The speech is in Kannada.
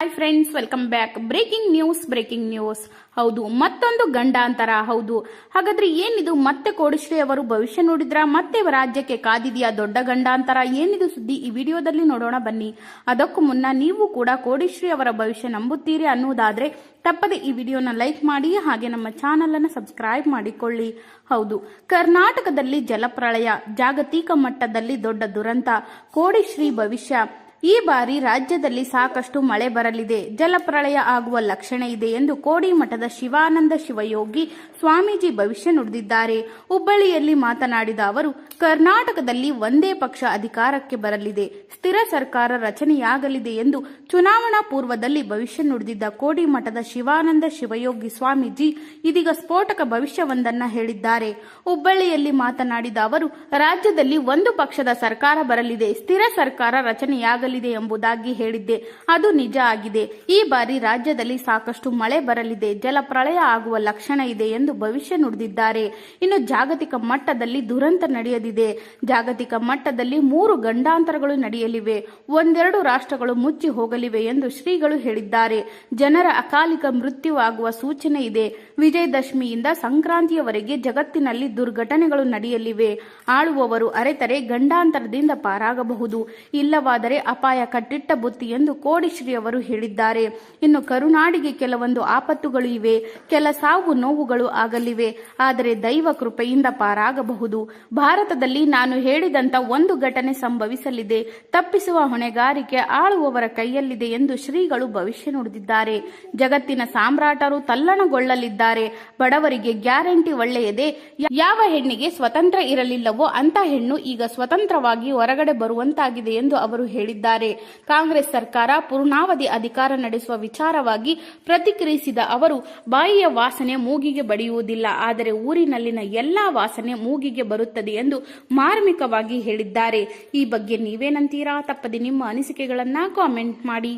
Hi friends welcome back breaking news breaking news ಹೌದು, ಮತ್ತೊಂದು ಗಂಡಾಂತರ. ಹೌದು. ಹಾಗಾದ್ರೆ ಏನಿದು? ಮತ್ತೆ ಕೋಡಿಶ್ರೀ ಅವರು ಭವಿಷ್ಯ ನೋಡಿದ್ರ? ಮತ್ತೆ ರಾಜ್ಯಕ್ಕೆ ಕಾದಿದೆಯಾ? ದೊಡ್ಡ ಗಂಡಾಂತರ. ಏನಿದು ಸುದ್ದಿ? ಈ ವಿಡಿಯೋದಲ್ಲಿ ನೋಡೋಣ ಬನ್ನಿ. ಅದಕ್ಕೂ ಮುನ್ನ ನೀವು ಕೂಡ ಕೋಡಿಶ್ರೀ ಅವರ ಭವಿಷ್ಯ ನಂಬುತ್ತೀರಿ ಅನ್ನುವುದಾದ್ರೆ ತಪ್ಪದೆ ಈ ವಿಡಿಯೋನ ಲೈಕ್ ಮಾಡಿ, ಹಾಗೆ ನಮ್ಮ ಚಾನಲ್ ಅನ್ನು ಸಬ್ಸ್ಕ್ರೈಬ್ ಮಾಡಿಕೊಳ್ಳಿ. ಹೌದು. ಕರ್ನಾಟಕದಲ್ಲಿ ಜಲಪ್ರಳಯ ಜಾಗತಿಕ ಮಟ್ಟದಲ್ಲಿ ದೊಡ್ಡ ದುರಂತ. ಕೋಡಿಶ್ರೀ ಭವಿಷ್ಯ. ಈ ಬಾರಿ ರಾಜ್ಯದಲ್ಲಿ ಸಾಕಷ್ಟು ಮಳೆ ಬರಲಿದೆ. ಜಲಪ್ರಳಯ ಆಗುವ ಲಕ್ಷಣ ಇದೆ ಎಂದು ಕೋಡಿಮಠದ ಶಿವಾನಂದ ಶಿವಯೋಗಿ ಸ್ವಾಮೀಜಿ ಭವಿಷ್ಯ ನುಡಿದಿದ್ದಾರೆ. ಹುಬ್ಬಳ್ಳಿಯಲ್ಲಿ ಮಾತನಾಡಿದ ಅವರು, ಕರ್ನಾಟಕದಲ್ಲಿ ಒಂದೇ ಪಕ್ಷ ಅಧಿಕಾರಕ್ಕೆ ಬರಲಿದೆ. ಸ್ಥಿರ ಸರ್ಕಾರ ರಚನೆಯಾಗಲಿದೆ ಎಂದು ಚುನಾವಣಾ ಪೂರ್ವದಲ್ಲಿ ಭವಿಷ್ಯ ನುಡಿದಿದ್ದ ಕೋಡಿಮಠದ ಶಿವಾನಂದ ಶಿವಯೋಗಿ ಸ್ವಾಮೀಜಿ ಇದೀಗ ಸ್ಫೋಟಕ ಭವಿಷ್ಯವೊಂದನ್ನ ಹೇಳಿದ್ದಾರೆ. ಹುಬ್ಬಳ್ಳಿಯಲ್ಲಿ ಮಾತನಾಡಿದ ಅವರು, ರಾಜ್ಯದಲ್ಲಿ ಒಂದು ಪಕ್ಷದ ಸರ್ಕಾರ ಬರಲಿದೆ. ಸ್ಥಿರ ಸರ್ಕಾರ ರಚನೆಯಾಗಲಿದೆ. ಎಂಬುದಾಗಿ ಹೇಳಿದ್ದೆ. ಅದು ನಿಜ ಆಗಿದೆ. ಈ ಬಾರಿ ರಾಜ್ಯದಲ್ಲಿ ಸಾಕಷ್ಟು ಮಳೆ ಬರಲಿದೆ. ಜಲಪ್ರಳಯ ಆಗುವ ಲಕ್ಷಣ ಇದೆ ಎಂದು ಭವಿಷ್ಯ ನುಡಿದಿದ್ದಾರೆ. ಇನ್ನು ಜಾಗತಿಕ ಮಟ್ಟದಲ್ಲಿ ದುರಂತ ನಡೆಯದಿದೆ ಜಾಗತಿಕ ಮಟ್ಟದಲ್ಲಿ ಮೂರು ಗಂಡಾಂತರಗಳು ನಡೆಯಲಿವೆ. ಒಂದೆರಡು ರಾಷ್ಟ್ರಗಳು ಮುಚ್ಚಿ ಹೋಗಲಿವೆ ಎಂದು ಶ್ರೀಗಳು ಹೇಳಿದ್ದಾರೆ. ಜನರ ಅಕಾಲಿಕ ಮೃತ್ಯು ಆಗುವ ಸೂಚನೆ ಇದೆ. ವಿಜಯದಶಮಿಯಿಂದ ಸಂಕ್ರಾಂತಿಯವರೆಗೆ ಜಗತ್ತಿನಲ್ಲಿ ದುರ್ಘಟನೆಗಳು ನಡೆಯಲಿವೆ. ಆಳುವವರು ಅರೆತರೆ ಗಂಡಾಂತರದಿಂದ ಪಾರಾಗಬಹುದು. ಇಲ್ಲವಾದರೆ ಅಪಾಯ ಕಟ್ಟಿಟ್ಟ ಬುತ್ತಿ ಎಂದು ಕೋಡಿಶ್ರೀ ಅವರು ಹೇಳಿದ್ದಾರೆ. ಇನ್ನು ಕರುನಾಡಿಗೆ ಕೆಲವೊಂದು ಆಪತ್ತುಗಳು ಇವೆ. ಕೆಲ ಸಾವು ನೋವುಗಳು ಆಗಲಿವೆ. ಆದರೆ ದೈವ ಕೃಪೆಯಿಂದ ಪಾರಾಗಬಹುದು. ಭಾರತದಲ್ಲಿ ನಾನು ಹೇಳಿದಂತ ಒಂದು ಘಟನೆ ಸಂಭವಿಸಲಿದೆ. ತಪ್ಪಿಸುವ ಹೊಣೆಗಾರಿಕೆ ಆಳುವವರ ಕೈಯಲ್ಲಿದೆ ಎಂದು ಶ್ರೀಗಳು ಭವಿಷ್ಯ ನುಡಿದಿದ್ದಾರೆ. ಜಗತ್ತಿನ ಸಾಮ್ರಾಟರು ತಲ್ಲಣಗೊಳ್ಳಲಿದ್ದಾರೆ. ಬಡವರಿಗೆ ಗ್ಯಾರಂಟಿ ಒಳ್ಳೆಯದೇ. ಯಾವ ಹೆಣ್ಣಿಗೆ ಸ್ವತಂತ್ರ ಇರಲಿಲ್ಲವೋ ಅಂತ ಹೆಣ್ಣು ಈಗ ಸ್ವತಂತ್ರವಾಗಿ ಹೊರಗಡೆ ಬರುವಂತಾಗಿದೆ ಎಂದು ಅವರು ಹೇಳಿದ್ದಾರೆ. ಕಾಂಗ್ರೆಸ್ ಸರ್ಕಾರ ಪೂರ್ಣಾವಧಿ ಅಧಿಕಾರ ನಡೆಸುವ ವಿಚಾರವಾಗಿ ಪ್ರತಿಕ್ರಿಯಿಸಿದ ಅವರು, ಬಾಯಿಯ ವಾಸನೆ ಮೂಗಿಗೆ ಬಡಿಯುವುದಿಲ್ಲ, ಆದರೆ ಊರಿನಲ್ಲಿನ ಎಲ್ಲಾ ವಾಸನೆ ಮೂಗಿಗೆ ಬರುತ್ತದೆ ಎಂದು ಮಾರ್ಮಿಕವಾಗಿ ಹೇಳಿದ್ದಾರೆ. ಈ ಬಗ್ಗೆ ನೀವೇನಂತೀರಾ? ತಪ್ಪದೆ ನಿಮ್ಮ ಅನಿಸಿಕೆಗಳನ್ನ ಕಾಮೆಂಟ್ ಮಾಡಿ.